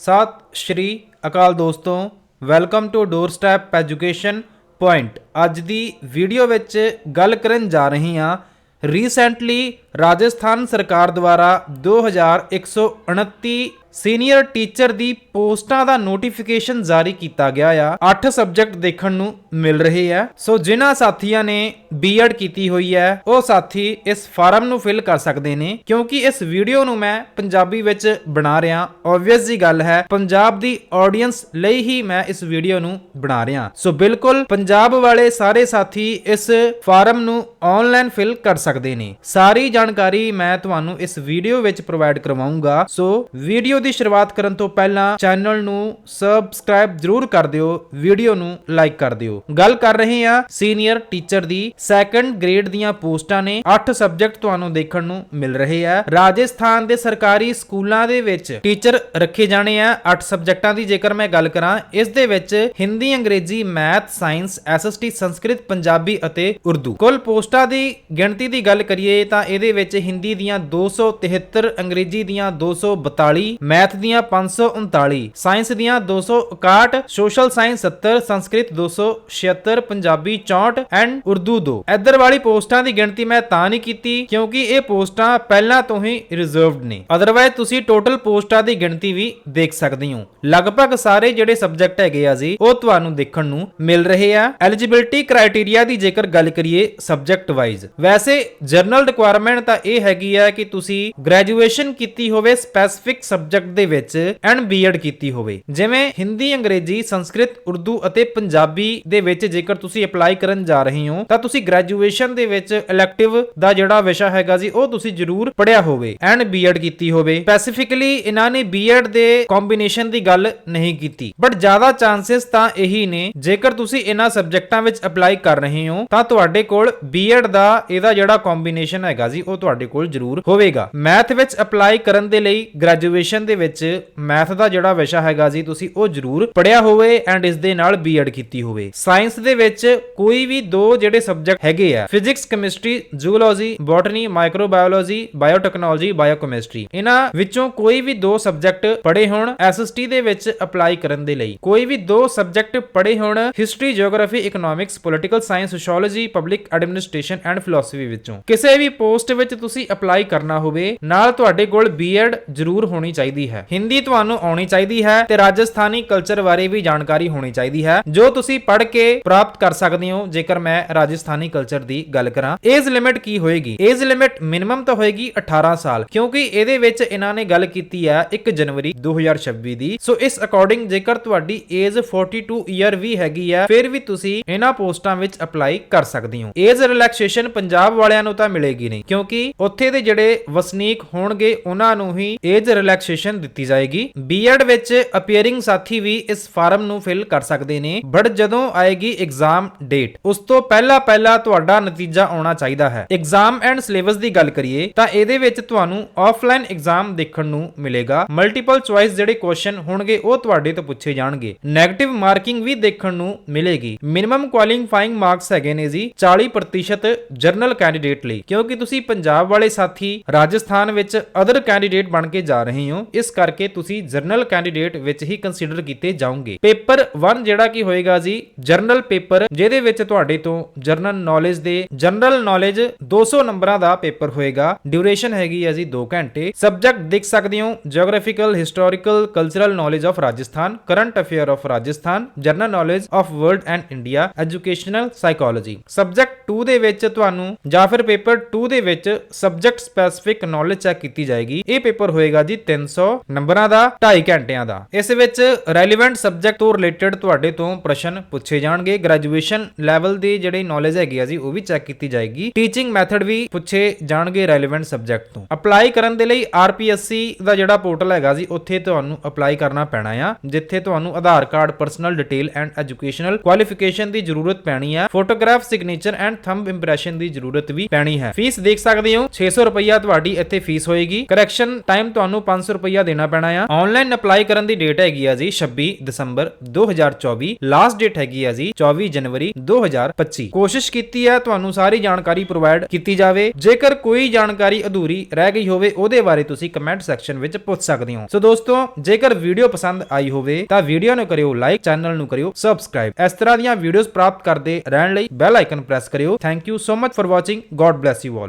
ਸਤਿ, ਸ਼੍ਰੀ ਅਕਾਲ ਦੋਸਤੋ, welcome to doorstep education point. ਅੱਜ ਦੀ ਵੀਡੀਓ ਵਿੱਚ ਗੱਲ ਕਰਨ ਜਾ ਰਹੀ ਹਾਂ ਰੀਸੈਂਟਲੀ ਰਾਜਸਥਾਨ ਸਰਕਾਰ ਦੁਆਰਾ 2129 ਸੀਨੀਅਰ ਟੀਚਰ ਦੀ ਪੋਸਟਾਂ ਦਾ ਨੋਟੀਫਿਕੇਸ਼ਨ ਜਾਰੀ ਕੀਤਾ ਗਿਆ ਆ। 8 ਸਬਜੈਕਟ ਦੇਖਣ ਨੂੰ ਮਿਲ ਰਹੇ ਆ। ਸੋ ਜਿਨ੍ਹਾਂ ਸਾਥੀਆਂ ਨੇ ਬੀਐਡ ਕੀਤੀ ਹੋਈ ਹੈ, ਉਹ ਸਾਥੀ ਇਸ ਫਾਰਮ ਨੂੰ ਫਿਲ ਕਰ ਸਕਦੇ ਨੇ, ਕਿਉਂਕਿ ਇਸ ਵੀਡੀਓ ਨੂੰ ਮੈਂ ਪੰਜਾਬੀ ਵਿੱਚ ਬਣਾ ਰਿਹਾ। ਆਬਵੀਅਸ ਜੀ ਗੱਲ ਹੈ, ਪੰਜਾਬ ਦੀ ਆਡੀਅנס ਲਈ ਹੀ ਮੈਂ ਇਸ ਵੀਡੀਓ ਨੂੰ ਬਣਾ ਰਿਹਾ। ਸੋ ਬਿਲਕੁਲ ਪੰਜਾਬ ਵਾਲੇ ਸਾਰੇ ਸਾਥੀ ਇਸ ਫਾਰਮ ਨੂੰ ਆਨਲਾਈਨ ਫਿਲ ਕਰ ਸਕਦੇ ਨੇ। ਸਾਰੀ ਜਾਣਕਾਰੀ ਮੈਂ ਤੁਹਾਨੂੰ ਇਸ ਵੀਡੀਓ ਵਿੱਚ ਪ੍ਰੋਵਾਈਡ ਕਰਵਾਉਂਗਾ। ਸੋ ਵੀਡੀਓ ਦੀ ਸ਼ੁਰੂਆਤ ਕਰਨ ਤੋਂ ਪਹਿਲਾਂ ਚੈਨਲ ਨੂੰ ਸਬਸਕ੍ਰਾਈਬ ਜ਼ਰੂਰ ਕਰ ਦਿਓ ਵੀਡੀਓ ਨੂੰ ਲਾਈਕ ਕਰ ਦਿਓ। ਗੱਲ ਕਰ ਰਹੇ ਹਾਂ ਸੀਨੀਅਰ ਟੀਚਰ ਦੀ। ਸੈਕੰਡ ਗ੍ਰੇਡ ਦੀਆਂ ਪੋਸਟਾਂ ਨੇ 8 ਸਬਜੈਕਟ ਤੁਹਾਨੂੰ ਦੇਖਣ ਨੂੰ ਮਿਲ ਰਹੇ ਆ। ਰਾਜਸਥਾਨ ਦੇ ਸਰਕਾਰੀ ਸਕੂਲਾਂ ਦੇ ਵਿੱਚ ਟੀਚਰ ਰੱਖੇ ਜਾਣੇ ਆ 8 ਸਬਜੈਕਟਾਂ ਦੀ। ਜੇਕਰ ਮੈਂ ਗੱਲ ਕਰਾਂ, ਇਸ ਦੇ ਵਿੱਚ ਹਿੰਦੀ, ਅੰਗਰੇਜ਼ੀ math science SST Sanskrit, Punjabi ਅਤੇ ਉਰਦੂ। ਕੁੱਲ ਪੋਸਟਾਂ ਦੀ ਗਿਣਤੀ ਦੀ ਗੱਲ ਕਰੀਏ ਤਾਂ ਇਹਦੇ ਵਿੱਚ ਹਿੰਦੀ ਦੀਆਂ 273 ਅੰਗਰੇਜ਼ੀ ਦੀਆਂ 242 ਮੈਥ ਦੀਆਂ 539 ਸਾਇੰਸ ਦੀਆਂ 261 social science 70 Sanskrit 276 Punjabi 64 and Urdu 2 ਇੱਧਰ ਵਾਲੀ ਪੋਸਟਾਂ ਦੀ ਗਿਣਤੀ ਮੈਂ ਤਾਂ ਨਹੀਂ ਕੀਤੀ ਕਿਉਂਕਿ ਇਹ ਪੋਸਟਾਂ ਪਹਿਲਾਂ ਤੋਂ ਹੀ ਰਿਜ਼ਰਵਡ ਨੇ। ਅਦਰਵਾਇਜ਼ ਤੁਸੀਂ ਟੋਟਲ ਪੋਸਟਾਂ ਦੀ ਗਿਣਤੀ ਵੀ ਦੇਖ ਸਕਦੇ ਹੋ। ਲਗਭਗ ਸਾਰੇ ਜਿਹੜੇ ਸਬਜੈਕਟ ਹੈਗੇ ਆ ਜੀ, ਉਹ ਤੁਹਾਨੂੰ ਦੇਖਣ ਨੂੰ ਮਿਲ ਰਹੇ ਆ। ਐਲੀਜੀਬਿਲਟੀ ਕ੍ਰਾਈਟੇਰੀਆ ਦੀ ਜੇਕਰ ਗੱਲ ਕਰੀਏ ਸਬਜੈਕਟ ਵਾਈਜ਼ ਵੈਸੇ ਜਰਨਲ ਰਿਕੁਆਇਰਮੈਂਟ ਤਾਂ ਇਹ ਹੈਗੀ ਆ ਕਿ ਤੁਸੀਂ ਗ੍ਰੈਜੂਏਸ਼ਨ ਕੀਤੀ ਹੋਵੇ ਸਪੈਸਿਫਿਕ ਸਬਜੈਕਟ ਦੇ ਵਿੱਚ ਐਂਡ ਬੀਐਡ ਕੀਤੀ ਹੋਵੇ। ਜਿਵੇਂ ਹਿੰਦੀ, ਅੰਗਰੇਜ਼ੀ, ਸੰਸਕ੍ਰਿਤ, ਉਰਦੂ ਅਤੇ ਪੰਜਾਬੀ ਦੇ ਵਿੱਚ ਜੇਕਰ ਤੁਸੀਂ ਅਪਲਾਈ ਕਰਨ ਜਾ ਰਹੇ ਹੋ, ਤਾਂ ਤੁਸੀਂ ਗ੍ਰੈਜੂਏਸ਼ਨ ਦੇ ਵਿੱਚ ਇਲੈਕਟਿਵ ਦਾ ਜਿਹੜਾ ਵਿਸ਼ਾ ਹੈਗਾ ਜੀ, ਉਹ ਤੁਸੀਂ ਜ਼ਰੂਰ ਪੜਿਆ ਹੋਵੇ ਐਂਡ ਬੀਐਡ ਕੀਤੀ ਹੋਵੇ। ਸਪੈਸੀਫਿਕਲੀ ਇਹਨਾਂ ਨੇ ਬੀਐਡ ਦੇ ਕੰਬੀਨੇਸ਼ਨ ਦੀ ਗੱਲ ਨਹੀਂ ਕੀਤੀ। ਬਟ ਜ਼ਿਆਦਾ ਚਾਂਸਸ ਤਾਂ ਇਹੀ ਨੇ, ਜੇਕਰ ਤੁਸੀਂ ਇਹਨਾਂ ਸਬਜੈਕਟਾਂ ਵਿੱਚ ਅਪਲਾਈ ਕਰ ਰਹੇ ਹੋ, ਤਾਂ ਤੁਹਾਡੇ ਕੋਲ ਬੀਐਡ ਦਾ ਇਹਦਾ ਜਿਹੜਾ ਕੰਬੀਨੇਸ਼ਨ ਹੈਗਾ ਜੀ ਉਹ ਤੁਹਾਡੇ ਕੋਲ ਜ਼ਰੂਰ ਹੋਵੇਗਾ। ਮੈਥ ਵਿੱਚ ਅਪਲਾਈ ਕਰਨ ਦੇ ਲਈ ਗ੍ਰੈਜੂਏਸ਼ਨ ਦੇ ਵਿੱਚ ਮੈਥ ਦਾ ਜਿਹੜਾ ਵਿਸ਼ਾ ਹੈਗਾ ਜੀ, ਤੁਸੀਂ ਉਹ ਜ਼ਰੂਰ ਪੜਿਆ ਹੋਵੇ ਐਂਡ ਇਸ ਦੇ ਨਾਲ ਬੀਐਡ ਕੀਤੀ ਹੋਵੇ। ਸਾਇੰਸ ਦੇ ਵਿੱਚ ਕੋਈ ਵੀ ਦੋ ਜਿਹੜੇ ਸਬਜੈਕਟ ਹੈਗੇ ਆ physics chemistry zoology botany microbiology biotechnology biochemistry ਇਹਨਾਂ ਵਿੱਚੋਂ ਕੋਈ ਵੀ ਦੋ ਸਬਜੈਕਟ ਪੜੇ ਹੋਣ ਐਸਐਸਟੀ ਦੇ ਵਿੱਚ ਅਪਲਾਈ ਕਰਨ ਦੇ ਲਈ। ਕੋਈ ਵੀ ਦੋ ਸਬਜੈਕਟ ਪੜੇ ਹੋਣ history geography economics political science sociology public administration and philosophy ਵਿੱਚੋਂ। ਕਿਸੇ ਵੀ ਪੋਸਟ ਵਿੱਚ ਤੁਸੀਂ ਅਪਲਾਈ ਕਰਨਾ ਹੋਵੇ, ਨਾਲ ਤੁਹਾਡੇ ਕੋਲ ਬੀਐਡ ਜ਼ਰੂਰ ਹੋਣੀ ਚਾਹੀਦੀ ਹੈ। ਹਿੰਦੀ ਤੁਹਾਨੂੰ ਆਉਣੀ ਚਾਹੀਦੀ ਹੈ ਤੇ ਰਾਜਸਥਾਨੀ ਕਲਚਰ ਬਾਰੇ ਵੀ ਜਾਣਕਾਰੀ ਹੋਣੀ ਚਾਹੀਦੀ ਹੈ, ਜੋ ਤੁਸੀਂ ਪੜ੍ਹ ਕੇ ਪ੍ਰਾਪਤ ਕਰ ਸਕਦੇ ਹੋ। ਜੇਕਰ ਮੈਂ ਰਾਜਸਥਾਨੀ ਕਲਚਰ ਦੀ ਗੱਲ ਕਰਾਂ ਏਜ ਲਿਮਿਟ ਕੀ ਹੋਏਗੀ? ਏਜ ਲਿਮਿਟ ਮਿਨੀਮਮ ਤਾਂ ਹੋਏਗੀ 18 ਸਾਲ, ਕਿਉਂਕਿ ਇਹਦੇ ਵਿੱਚ ਇਹਨਾਂ ਨੇ ਗੱਲ ਕੀਤੀ ਹੈ 1 ਜਨਵਰੀ 2026 ਦੀ। ਸੋ ਇਸ ਅਕੋਰਡਿੰਗ ਜੇਕਰ ਤੁਹਾਡੀ ਏਜ 42 ਈਅਰ ਵੀ ਹੈਗੀ ਹੈ, ਫਿਰ ਵੀ ਤੁਸੀਂ ਇਹਨਾਂ ਪੋਸਟਾਂ ਵਿੱਚ ਅਪਲਾਈ ਕਰ ਸਕਦੇ ਹੋ। ਏਜ ਰਿਲੈਕਸੇਸ਼ਨ ਪੰਜਾਬ ਵਾਲਿਆਂ ਨੂੰ ਤਾਂ ਮਿਲੇਗੀ ਨਹੀਂ, ਕਿਉਂਕਿ ਉੱਥੇ ਦੇ ਜਿਹੜੇ ਵਸਨੀਕ ਹੋਣਗੇ, ਉਹਨਾਂ ਨੂੰ ਹੀ ਏਜ ਰਿਲੈਕਸੇਸ਼ਨ ਦਿੱਤੀ ਜਾਏਗੀ। ਬੀਐਡ ਵਿੱਚ ਅਪੀਅਰਿੰਗ ਸਾਥੀ ਵੀ ਇਸ ਫਾਰਮ ਨੂੰ ਫਿਲ ਕਰ ਸਕਦੇ ਨੇ ਬਟ ਜਦੋਂ ਆਏਗੀ ਐਗਜ਼ਾਮ ਡੇਟ ਉਸ ਤੋਂ ਪਹਿਲਾਂ ਪਹਿਲਾਂ ਤੁਹਾਡਾ ਨਤੀਜਾ ਆਉਣਾ ਚਾਹੀਦਾ ਹੈ। ਐਗਜ਼ਾਮ ਐਂਡ ਸਿਲੇਬਸ ਦੀ ਗੱਲ ਕਰੀਏ, ਤਾਂ ਇਹਦੇ ਵਿੱਚ ਤੁਹਾਨੂੰ ਆਫਲਾਈਨ ਐਗਜ਼ਾਮ ਦੇਖਣ ਨੂੰ ਮਿਲੇਗਾ। ਮਲਟੀਪਲ ਚੁਆਇਸ ਜਿਹੜੇ ਕੁਐਸਚਨ ਹੋਣਗੇ, ਉਹ ਤੁਹਾਡੇ ਤੋਂ ਪੁੱਛੇ ਜਾਣਗੇ। ਨੈਗੇਟਿਵ ਮਾਰਕਿੰਗ ਵੀ ਦੇਖਣ ਨੂੰ ਮਿਲੇਗੀ। ਮਿਨੀਮਮ ਕੁਆਲੀਫਾਈਂਗ ਮਾਰਕਸ ਹੈਗੇ ਨੇ ਜੀ 40% ਜਰਨਲ ਕੈਂਡੀਡੇਟ ਲਈ। ਕਿਉਂਕਿ ਤੁਸੀਂ ਪੰਜਾਬ ਵਾਲੇ ਸਾਥੀ ਰਾਜਸਥਾਨ ਵਿੱਚ ਅਦਰ ਕੈਂਡੀਡੇਟ ਬਣ ਕੇ ਜਾ ਰਹੇ ਹੋ। ਇਸ ਕਰਕੇ ਤੁਸੀਂ ਜਰਨਲ ਕੈਂਡੀਡੇਟ ਵਿੱਚ ਹੀ ਕੰਸੀਡਰ ਕੀਤੇ ਜਾਓਗੇ। ਪੇਪਰ 1 ਜਿਹੜਾ ਕੀ ਹੋਏਗਾ ਜੀ, ਜਰਨਲ ਪੇਪਰ, ਜਿਹਦੇ ਵਿੱਚ ਤੁਹਾਡੇ ਤੋਂ ਜਰਨਲ ਨੌਲੇਜ ਦੇ ਜਨਰਲ ਨੌਲੇਜ 200 ਨੰਬਰਾਂ ਦਾ ਪੇਪਰ ਹੋਏਗਾ। ਡਿਊਰੇਸ਼ਨ ਹੈਗੀ ਹੈ ਜੀ 2 ਘੰਟੇ। ਸਬਜੈਕਟ ਦੇਖ ਸਕਦੇ ਹੋ geographical historical cultural knowledge of Rajasthan current affair of Rajasthan general knowledge of world and India educational psychology subject 2 ਦੇ ਵਿੱਚ ਤੁਹਾਨੂੰ ਜਾਂ ਫਿਰ ਪੇਪਰ 2 ਦੇ ਵਿੱਚ ਸਬਜੈਕਟ ਸਪੈਸੀਫਿਕ ਨੌਲੇਜ ਚੈੱਕ ਕੀਤੀ ਜਾਏਗੀ। ਇਹ ਪੇਪਰ ਹੋਏਗਾ ਜੀ 300 ਨੰਬਰਾਂ ਦਾ 2.5 ਘੰਟਿਆਂ ਦਾ। ਇਸ ਵਿੱਚ ਰੈਲੇਵੈਂਟ ਸਬਜੈਕਟ ਤੋਂ ਰਿਲੇਟਡ ਤੁਹਾਡੇ ਤੋਂ ਪ੍ਰਸ਼ਨ ਪੁੱਛੇ ਜਾਣਗੇ। ਗ੍ਰੈਜੂਏਸ਼ਨ ਲੈਵਲ ਦੀ ਜਿਹੜੀ ਨੌਲੇਜ ਹੈਗੀ ਆ ਜੀ, ਉਹ ਵੀ ਚੈੱਕ ਕੀਤੀ ਜਾਏਗੀ। ਟੀਚਿੰਗ ਮੈਥਡ ਵੀ ਪੁੱਛੇ ਜਾਣਗੇ ਰੈਲੇਵੈਂਟ ਸਬਜੈਕਟ ਤੋਂ। ਅਪਲਾਈ ਕਰਨ ਦੇ ਲਈ ਆਰਪੀਐਸਸੀ ਦਾ ਜਿਹੜਾ ਪੋਰਟਲ ਹੈਗਾ ਜੀ, ਉੱਥੇ ਤੁਹਾਨੂੰ ਅਪਲਾਈ ਕਰਨਾ ਪੈਣਾ ਆ, ਜਿੱਥੇ ਤੁਹਾਨੂੰ Aadhaar card personal detail and educational qualification ਦੀ ਜ਼ਰੂਰਤ ਪੈਣੀ ਆ। Photograph signature and thumb impression ਦੀ ਜ਼ਰੂਰਤ ਵੀ ਪੈਣੀ ਹੈ। ਫੀਸ ਦੇਖ ਸਕਦੇ ਸਕਦੇ ਹੋ? 600 ਰੁਪਇਆ ਤੁਹਾਡੀ ਇੱਥੇ ਫੀਸ ਹੋਏਗੀ। ਕਰੈਕਸ਼ਨ ਟਾਈਮ ਤੁਹਾਨੂੰ 500 ਰੁਪਈਆ ਦੇਣਾ ਪੈਣਾ ਆ। ਆਨਲਾਈਨ ਅਪਲਾਈ ਕਰਨ ਦੀ ਡੇਟ ਹੈਗੀ ਆ ਜੀ 26 ਦਸੰਬਰ 2024 ਲਾਸਟ ਡੇਟ ਹੈਗੀ ਆ ਜੀ 24 ਜਨਵਰੀ 2025 ਕੋਸ਼ਿਸ਼ ਕੀਤੀ ਹੈ ਤੁਹਾਨੂੰ ਸਾਰੀ ਜਾਣਕਾਰੀ ਪ੍ਰੋਵਾਈਡ ਕੀਤੀ ਜਾਵੇ। ਜੇਕਰ ਕੋਈ ਜਾਣਕਾਰੀ ਅਧੂਰੀ ਰਹਿ ਗਈ ਹੋਵੇ, ਉਹਦੇ ਬਾਰੇ ਤੁਸੀਂ ਕਮੈਂਟ ਸੈਕਸ਼ਨ ਵਿੱਚ ਪੁੱਛ ਸਕਦੇ ਹੋ। ਸੋ ਦੋਸਤੋ, ਜੇਕਰ ਵੀਡੀਓ ਪਸੰਦ ਆਈ ਹੋਵੇ, ਤਾਂ ਵੀਡੀਓ ਨੂੰ ਕਰਿਓ ਲਾਈਕ ਚੈਨਲ ਨੂੰ ਕਰਿਓ ਸਬਸਕ੍ਰਾਈਬ ਇਸ ਤਰ੍ਹਾਂ ਦੀਆਂ ਵੀਡੀਓਜ਼ ਪ੍ਰਾਪਤ ਕਰਦੇ ਰਹਿਣ ਲਈ ਬੈਲ ਆਈਕਨ ਪ੍ਰੈਸ ਕਰਿਓ। Thank you so much for watching God bless you all